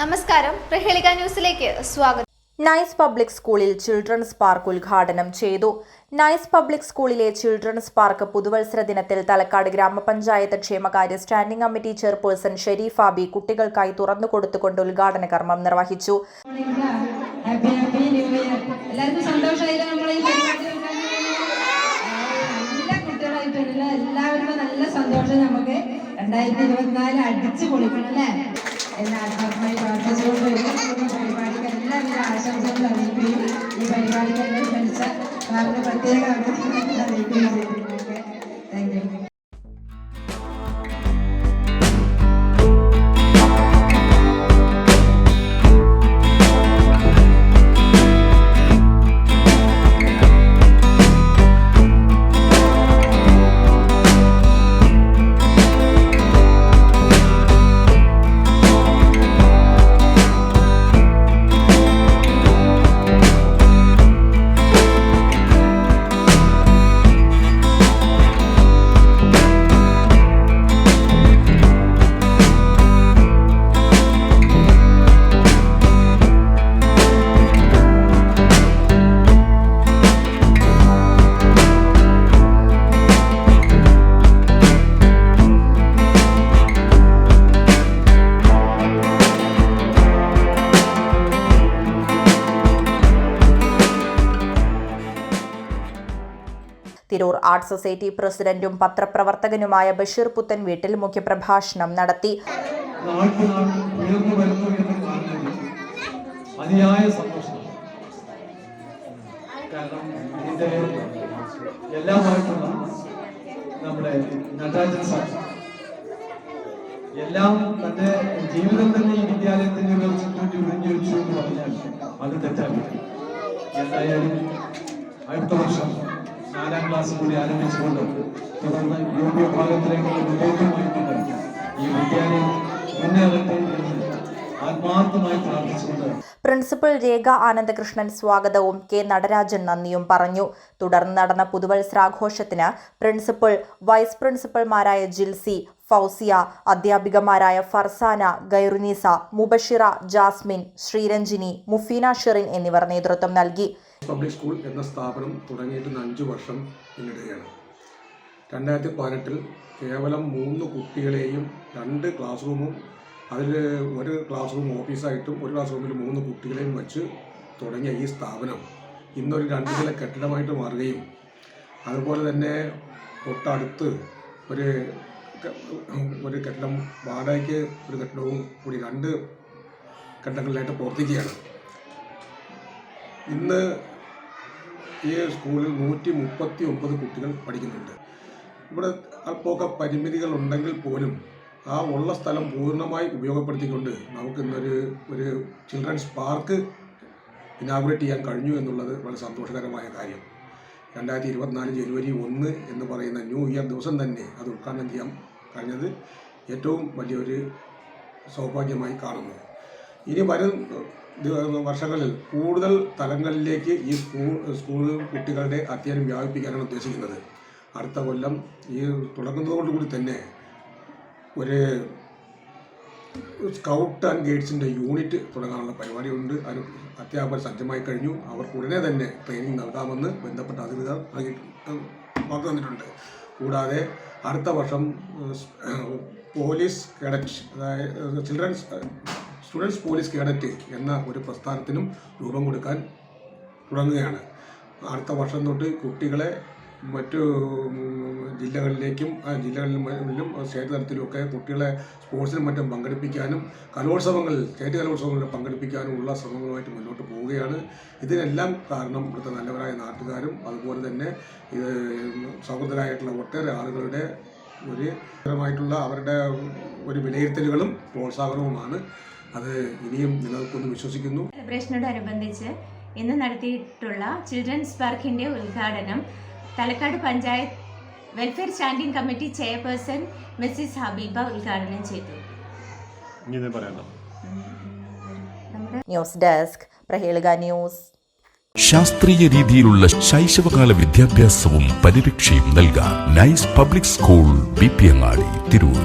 നമസ്കാരം. പ്രഹേളിക ന്യൂസിലേക്ക് സ്വാഗതം. നൈസ് പബ്ലിക് സ്കൂളിൽ ചിൽഡ്രൻസ് പാർക്ക് ഉദ്ഘാടനം ചെയ്തു. നൈസ് പബ്ലിക് സ്കൂളിലെ ചിൽഡ്രൻസ് പാർക്ക് പുതുവത്സര ദിനത്തിൽ തലക്കാട് ഗ്രാമപഞ്ചായത്ത് ക്ഷേമകാര്യ standing committee chairperson Sharif Abi കുട്ടികൾക്കായി തുറന്നു കൊടുത്തുകൊണ്ട് ഉദ്ഘാടന കർമ്മം നിർവഹിച്ചു. എല്ലാവർക്കും നല്ല സന്തോഷം നമുക്ക് രണ്ടായിരത്തി ഇരുപത്തിനാല് അടിച്ചു പൊളിക്കണം അല്ലേ? എല്ലാ ആത്മാർത്ഥമായി പ്രാർത്ഥിച്ചുകൊണ്ട് ഈ പരിപാടിക്ക് എല്ലാവിധ ആശംസകളും അറിയിക്കുകയും ഈ പരിപാടിക്ക് എന്നെ ക്ഷണിച്ച സാറിന് പ്രത്യേക അഭിനന്ദനങ്ങൾ അറിയിക്കുകയും ചെയ്തിട്ടുണ്ട് തിരൂർ ആർട്ട് സൊസൈറ്റി പ്രസിഡന്റും പത്രപ്രവർത്തകനുമായ ബഷീർ പുത്തൻ വീട്ടിൽ മുഖ്യപ്രഭാഷണം നടത്തി. എല്ലാം തന്റെ ജീവിതം തന്നെ ഈ വിദ്യാലയത്തിന്റെ വേണ്ടി ഒഴിഞ്ഞു വെച്ചു എന്ന് പറഞ്ഞാൽ അത് തെറ്റാണ്. എന്തായാലും അടുത്ത വർഷം നാലാം ക്ലാസ് കൂടി ആരംഭിച്ചുകൊണ്ട് തുടർന്ന് യു പി വിഭാഗത്തിലേക്കുള്ള മുന്നോട്ടുമായിക്കൊണ്ട് ഈ വിദ്യാലയം മുന്നേറട്ടെ എന്ന് ആത്മാർത്ഥമായി പ്രാർത്ഥിച്ചുകൊണ്ട് പ്രിൻസിപ്പൽ രേഖ ആനന്ദകൃഷ്ണൻ സ്വാഗതവും കെ നടരാജൻ നന്ദിയും പറഞ്ഞു. തുടർന്ന് നടന്ന പുതുവത്സരാഘോഷത്തിന് പ്രിൻസിപ്പൽ വൈസ് പ്രിൻസിപ്പൽമാരായ ജിൽസി ഫൗസിയ അധ്യാപികമാരായ ഫർസാന ഗൈറുനീസ മുബഷിറ ജാസ്മിൻ ശ്രീരഞ്ജിനി മുഫീന ഷെറിൻ എന്നിവർ നേതൃത്വം നൽകി. പബ്ലിക് സ്കൂൾ എന്ന സ്ഥാപനം തുടങ്ങിയിട്ട് അഞ്ച് വർഷം പിന്നിടുകയാണ്. രണ്ടായിരത്തി പതിനെട്ടിൽ കേവലം മൂന്ന് കുട്ടികളെയും രണ്ട് ക്ലാസ് റൂമും അതിൽ ഒരു ക്ലാസ് റൂം ഓഫീസായിട്ടും ഒരു ക്ലാസ് റൂമിൽ മൂന്ന് കുട്ടികളെയും വെച്ച് തുടങ്ങിയ ഈ സ്ഥാപനം ഇന്നൊരു രണ്ട് നില കെട്ടിടമായിട്ട് മാറുകയും അതുപോലെ തന്നെ തൊട്ടടുത്ത് ഒരു ഒരു കെട്ടിടം വാടകയ്ക്ക് ഒരു കെട്ടിടവും കൂടി രണ്ട് കെട്ടിടങ്ങളിലായിട്ട് പ്രവർത്തിക്കുകയാണ്. ഇന്ന് ഈ സ്കൂളിൽ നൂറ്റി മുപ്പത്തി ഒമ്പത് കുട്ടികൾ പഠിക്കുന്നുണ്ട്. ഇവിടെ അല്പമൊക്കെ പരിമിതികൾ ഉണ്ടെങ്കിൽ പോലും ആ ഉള്ള സ്ഥലം പൂർണമായി ഉപയോഗപ്പെടുത്തിക്കൊണ്ട് നമുക്ക് ഇന്നൊരു ഒരു ചിൽഡ്രൻസ് പാർക്ക് ഇനാഗുറേറ്റ് ചെയ്യാൻ കഴിഞ്ഞു എന്നുള്ളത് വളരെ സന്തോഷകരമായ കാര്യം. രണ്ടായിരത്തി ഇരുപത്തിനാല് ജനുവരി ഒന്ന് എന്ന് പറയുന്ന ന്യൂ ഇയർ ദിവസം തന്നെ അത് ഉദ്ഘാടനം ചെയ്യാൻ കഴിഞ്ഞത് ഏറ്റവും വലിയൊരു സൗഭാഗ്യമായി കാണുന്നു. ഇനി വരും വർഷങ്ങളിൽ കൂടുതൽ തലങ്ങളിലേക്ക് ഈ സ്കൂൾ സ്കൂൾ കുട്ടികളുടെ അധ്യയനം വ്യാപിപ്പിക്കാനാണ് ഉദ്ദേശിക്കുന്നത്. അടുത്ത കൊല്ലം ഈ തുടങ്ങുന്നതോടുകൂടി തന്നെ ഒരു സ്കൗട്ട് ആൻഡ് ഗൈഡ്സിന്റെ യൂണിറ്റ് തുടങ്ങാനുള്ള പരിപാടിയുണ്ട്. അതിന് അധ്യാപകർ സജ്ജമായി കഴിഞ്ഞു. അവർക്ക് ഉടനെ തന്നെ ട്രെയിനിങ് നൽകാമെന്ന് ബന്ധപ്പെട്ട അധികൃതർ വാക്ക് തന്നിട്ടുണ്ട്. കൂടാതെ അടുത്ത വർഷം പോലീസ് കേഡറ്റ് അതായത് ചിൽഡ്രൻസ് സ്റ്റുഡൻസ് പോലീസ് കേഡറ്റ് എന്ന ഒരു പ്രസ്ഥാനത്തിനും രൂപം കൊടുക്കാൻ തുടങ്ങുകയാണ്. അടുത്ത വർഷം തൊട്ട് കുട്ടികളെ മറ്റു ജില്ലകളിലേക്കും ജില്ലകളിലും സ്റ്റേറ്റ് തലത്തിലുമൊക്കെ കുട്ടികളെ സ്പോർട്സിലും മറ്റും പങ്കെടുപ്പിക്കാനും കലോത്സവങ്ങളിൽ സ്റ്റേറ്റ് കലോത്സവങ്ങളിൽ പങ്കെടുപ്പിക്കാനുമുള്ള ശ്രമങ്ങളുമായിട്ട് മുന്നോട്ട് പോവുകയാണ്. ഇതിനെല്ലാം കാരണം ഇവിടുത്തെ നല്ലവരായ നാട്ടുകാരും അതുപോലെ തന്നെ ഇത് സൗഹൃദരായിട്ടുള്ള ഒട്ടേറെ ആളുകളുടെ ഒരു അവരുടെ ഒരു വിലയിരുത്തലുകളും പ്രോത്സാഹനവുമാണ്. അത് ഇനിയും നിലനിൽക്കുമെന്ന് വിശ്വസിക്കുന്നു. സെലിബ്രേഷനോടനുബന്ധിച്ച് ഇന്ന് നടത്തിയിട്ടുള്ള ചിൽഡ്രൻസ് പാർക്കിന്റെ ഉദ്ഘാടനം Thalakkad panchayat welfare standing committee chairperson Mrs Habeeba ഉദ്ഘാടനം ചെയ്തു. News desk Praheelika news. ശാസ്ത്രീയ രീതിയിലുള്ള ശൈശവകാല വിദ്യാഭ്യാസവും പരിരക്ഷയും നൽകാൻ nice public school B P Angadi Tirur.